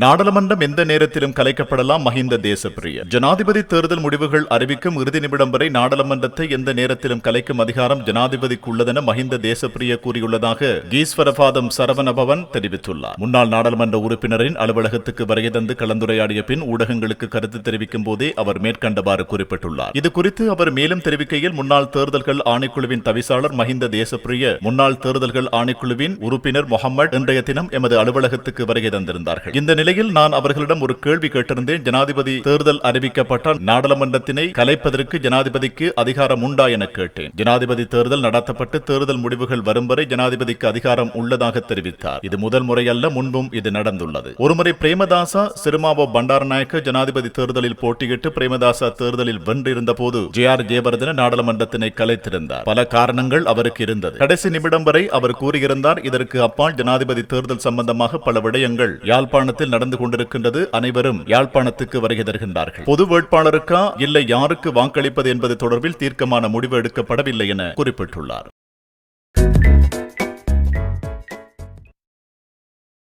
நாடாளுமன்றம் எந்த நேரத்திலும் கலைக்கப்படலாம் மஹிந்த தேசப்பிரிய. ஜனாதிபதி தேர்தல் முடிவுகள் அறிவிக்கும் இறுதி நிமிடம் வரை நாடாளுமன்றத்தை எந்த நேரத்திலும் கலைக்கும் அதிகாரம் ஜனாதிபதிக்கு உள்ளதென மஹிந்த தேசப்பிரிய கூறியுள்ளதாக கீஸ்வரபாதம் சரவணபவன் தெரிவித்துள்ளார். முன்னாள் நாடாளுமன்ற உறுப்பினரின் அலுவலகத்துக்கு வருகை தந்து கலந்துரையாடிய பின் ஊடகங்களுக்கு கருத்து தெரிவிக்கும் போதே அவர் மேற்கண்டவாறு குறிப்பிட்டுள்ளார். இது குறித்து அவர் மேலும் தெரிவிக்கையில் முன்னாள் தேர்தல்கள் ஆணைக்குழுவின் தவிசாளர் மஹிந்த தேசப்பிரிய முன்னாள் தேர்தல்கள் ஆணைக்குழுவின் உறுப்பினர் முகமது இன்றைய தினம் எமது அலுவலகத்துக்கு வருகை தந்திருந்தார்கள். இந்த நிலையில் நான் அவர்களிடம் ஒரு கேள்வி கேட்டிருந்தேன். ஜனாதிபதி தேர்தல் அறிவிக்கப்பட்டால் நாடாளுமன்றத்தினை கலைப்பதற்கு ஜனாதிபதிக்கு அதிகாரம் உண்டா என கேட்டேன். ஜனாதிபதி தேர்தல் நடத்தப்பட்டு தேர்தல் முடிவுகள் வரும் வரை ஜனாதிபதிக்கு அதிகாரம் உள்ளதாக தெரிவித்தார். இது முதல் முறையல்ல முன்பும் இது நடந்துள்ளது. ஒருமுறை பிரேமதாசா சிறுமாவோ பண்டாரநாயக்க ஜனாதிபதி தேர்தலில் போட்டியிட்டு பிரேமதாசா தேர்தலில் வென்றிருந்த போது ஜே ஆர் ஜெயவர்தன நாடாளுமன்றத்தினை கலைத்திருந்தார். பல காரணங்கள் அவருக்கு இருந்தது. கடைசி நிமிடம் வரை அவர் கூறியிருந்தார் இதற்கு அப்பால் ஜனாதிபதி தேர்தல் சம்பந்தமாக பல விடயங்கள் யாழ்ப்பாணத்தில் நடந்து கொண்டிருக்கின்றது அனைவரும் யாழ்ப்பாணத்துக்கு வருகை தருகின்றார்கள். பொது வேட்பாளருக்கா இல்லை யாருக்கு வாக்களிப்பது என்பது தொடர்பில் தீர்க்கமான முடிவு எடுக்கப்படவில்லை என குறிப்பிட்டுள்ளார்.